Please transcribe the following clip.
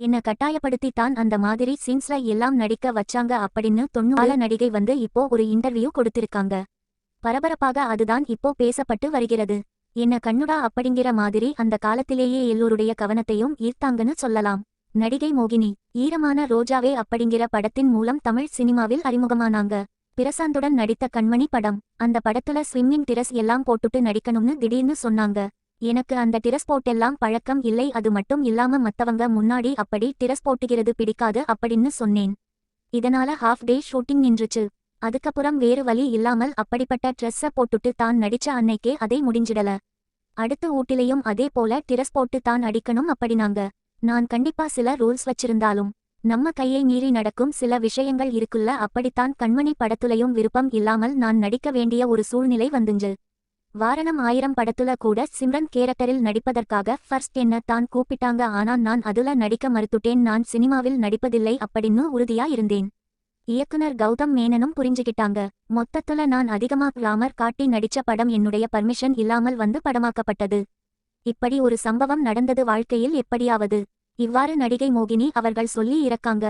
என்ன கட்டாயப்படுத்தி தான் அந்த மாதிரி சீன்ஸ்ல எல்லாம் நடிக்க வச்சாங்க அப்படின்னு தொண்ணூறு நடிகை வந்து இப்போ ஒரு இன்டர்வியூ கொடுத்திருக்காங்க. பரபரப்பாக அதுதான் இப்போ பேசப்பட்டு வருகிறது. என்ன கண்ணுடா அப்படிங்கிற மாதிரி அந்த காலத்திலேயே எல்லோருடைய கவனத்தையும் ஈர்த்தாங்கன்னு சொல்லலாம். நடிகை மோகினி ஈரமான ரோஜாவே அப்படிங்கிற படத்தின் மூலம் தமிழ் சினிமாவில் அறிமுகமானாங்க. பிரசாந்துடன் நடித்த கண்மணி படம். அந்த படத்துல ஸ்விம்மிங் டிரஸ் எல்லாம் போட்டுட்டு நடிக்கணும்னு திடீர்னு சொன்னாங்க. எனக்கு அந்த டிரஸ் போட்டெல்லாம் பழக்கம் இல்லை அது மட்டும் இல்லாம மத்தவங்க முன்னாடி அப்படி டிரஸ் போட்டுகிறது பிடிக்காது அப்படின்னு சொன்னேன். இதனால ஹாஃப் டே ஷூட்டிங் நின்றுச்சு. அதுக்கப்புறம் வேறு வழி இல்லாமல் அப்படிப்பட்ட ட்ரெஸ்ஸ போட்டுட்டு தான் நடிச்ச அன்னைக்கே அதை முடிஞ்சிடல. அடுத்த ஊட்டிலையும் அதே போல டிரஸ் போட்டு தான் அடிக்கணும் அப்படினாங்க நான் கண்டிப்பா சில ரூல்ஸ் வச்சிருந்தாலும். நம்ம கையை மீறி நடக்கும் சில விஷயங்கள் இருக்குல்ல அப்படித்தான் கண்மணி படத்துலையும் விருப்பம் இல்லாமல் நான் நடிக்க வேண்டிய ஒரு சூழ்நிலை வந்துஞ்சு. வாரணம் ஆயிரம் படத்துல கூட சிம்ரன் கேரக்டரில் நடிப்பதற்காக ஃபர்ஸ்ட் என்ன தான் கூப்பிட்டாங்க ஆனா நான் அதுல நடிக்க மறுத்துட்டேன் நான் சினிமாவில் நடிப்பதில்லை அப்படின்னு உறுதியா இருந்தேன். இயக்குனர் கௌதம் மேனனும் புரிஞ்சுகிட்டாங்க. மொத்தத்துல நான் அதிகமா கிளாமர் காட்டி நடிச்ச படம் என்னுடைய பர்மிஷன் இல்லாமல் வந்து படமாக்கப்பட்டது. இப்படி ஒரு சம்பவம் நடந்தது வாழ்க்கையில் எப்படியாவது. இவ்வாறு நடிகை மோகினி அவர்கள் சொல்லி இறக்காங்க.